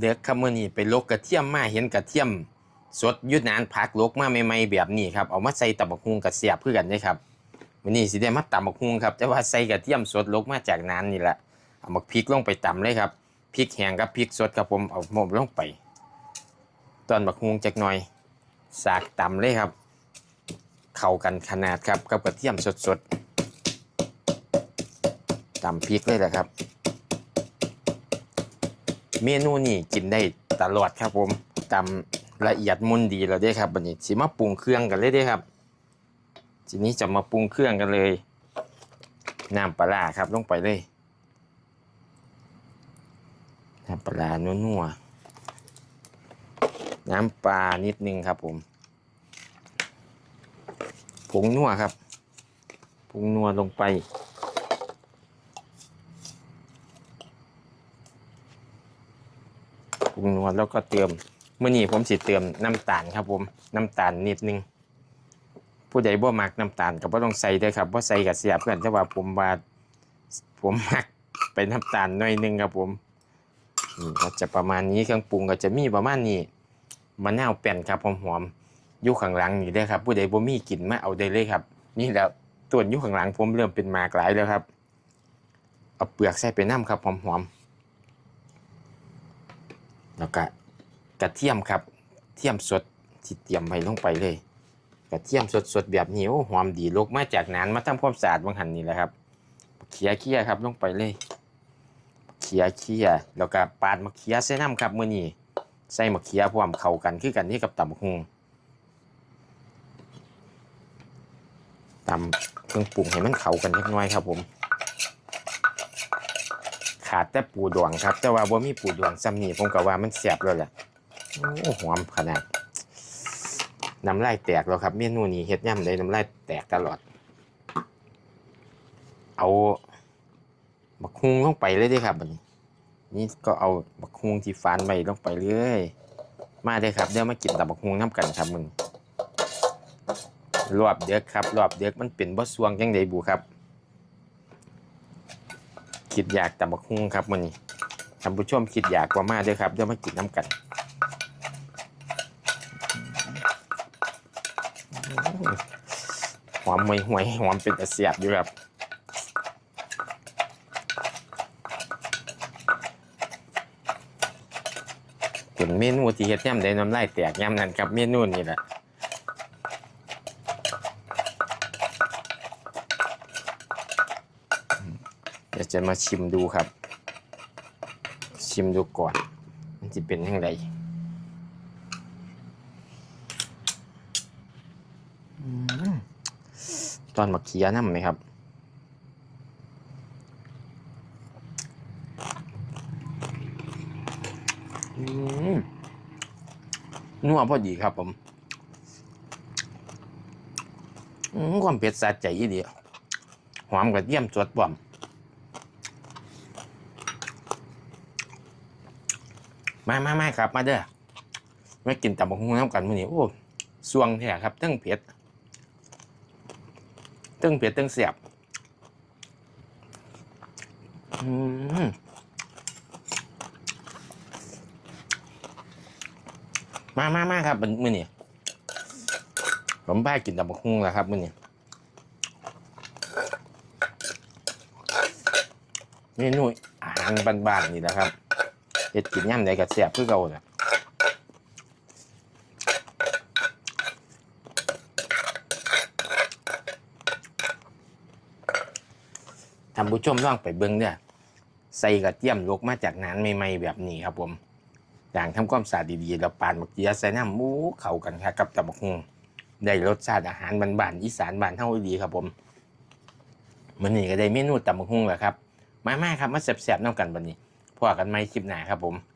เด็กครับมื้อนี้ไปลกกระเทียมมาเห็นกระเทียม สดยุดนานพักลกมาใหม่ๆแบบนี้ครับเอามาใส่ตับบักฮุงกับเสียบเพื่อกันเด้ครับมื้อนี้สิได้มาตำบักฮุงครับแต่ว่าใส่กระเทียมสดลกมาจากนานนี่แหละเอามาพริกลงไปตำเลยครับพริกแห้งกับพริกสดครับผมเอาหมบลงไป ตอนบักฮุงจักหน่อยสากตำเลยครับ เข้ากันขนาดครับกับกระเทียมสดๆตำพริกเลยแหละครับ เมนูนี้กินได้ตลอดครับผมตำละเอียดมุนดีแล้วเด้ครับบัดนี้สิมาปรุงเครื่องกันเลยเด้ครับ ทีนี้จะมาปรุงเครื่องกันเลยน้ำปลาครับลงไปเลยน้ำปลาร้านัวๆน้ำปลานิดนึงครับผมผงนัวครับผงนัวลงไป ปรุงนวดแล้วก็เติมเมื่อนี้ผมสิเติมน้ำตาลครับผมน้ำตาลนิดนึงผู้ใดบ่มักน้ำตาลก็บ่ต้องใส่เด้อครับบ่ใส่ก็เสียบกันแต่ว่าผมว่าผมมักไปน้ำตาลหน่อยนึงครับผมนี่ก็จะประมาณนี้เครื่องปรุงก็จะมีประมาณนี้มะนาวแป้นครับหอมๆอยู่ข้างหลังนี่เด้ครับ ผู้ใดบ่มีกลิ่นมาเอาได้เลยครับ นี่แล้วตัวนอยู่ข้างหลังผมเริ่มเป็นมากหลายแล้วครับเอาเปลือกใส่ไปน้ำครับหอมๆ แล้วก็กระเทียมครับเทียมสดที่เตรียมไว้ลงไปเลย กระเทียมสดๆแบบนี้โอ้หอมดีลกมาจากนานมาทำความสะอาดบางหันนี่แหละครับเคี่ยเคี่ยครับลงไปเลยเคี่ยเคี่ยแล้วก็ปาดมะเขือใส่น้ำครับมื้อนี้ใส่มะเขือพร้อมเข้ากันคือกันที่กับตำบักหุ่งตำเครื่องปรุงให้มันเข้ากันเล็กน้อยครับผม ขาดแต่ปูดวงครับ แต่ว่าบ่มีปูดวงซ้ำนี่ผมก็ว่ามันแซ่บแล้วแหละโอ้หอมขนาดน้ำลายแตกแล้วครับ เมนูนี้เฮ็ดย่ำเลยน้ำลายแตกตลอด เอาบักฮุงลงไปเลยด้ครับบัดนี้ นี่ก็เอาบักฮุงที่ฟานไว้ลงไปเลย มาเด้ครับเดี๋ยวมากินตับบักฮุงน้ำกันครับมึงรอบเด็กครับรอบเด็กมันเป็นบ่สวงจังไดบูครับ คิดอยากตับบักฮุงครับมื้อนี้ท่านผู้ชมคิดอยากกว่ามาด้อครับเดี๋ยวมากินน้ำกันหอมไม่ห่วยหอมเป็นตะเสียบอยู่ครับเป็นเมนูที่เฮ็ดย่ำได้น้ำลายแตกย่ำนั่นครับเมนูนี้แหละเดี๋ยว จะมาชิมดูครับ ชิมดูก่อน มันจะเป็นยังไงตอนมาเคี้ยน้ำไหมครับนัวพอดีครับผมความเผ็ดสะใจอีดีหอมกระเทียมสดบ่อม มามามาครับ มาเด้อมากินตับกหุ่งน้ำกันมื้อนี้โอ้สวงแท้ครับตั้งเผ็ดตั้งเผ็ดตั้งเสียบอืมมามามาครับมื้อนี้ผมบ้ากินตับกหุ่งแล้วครับมื้อนี้เมนูอาหารบ้านๆนี่แหละครับ เฮ็ดกินย่ำใดก็แซ่บคือเก่าน่ะท่านผู้ชมลองไปเบิ่งเด้อใส่กระเทียมลกมาจากนานใหม่ๆแบบนี้ครับผมอย่างทำความสะอาดดีๆแล้วปาดมะเขือใส่น้ำหมูเข้ากันครับกับตำบักหุ่งได้รสชาติอาหารบ้านๆอีสานบ้านเฮาดีครับผมมื้อนี้ก็ได้เมนูตำบักหุ่งแล้วครับ มาๆครับมาแซ่บๆน้ำกันบัดนี้ พอกันไหมคลิปหน้าครับผม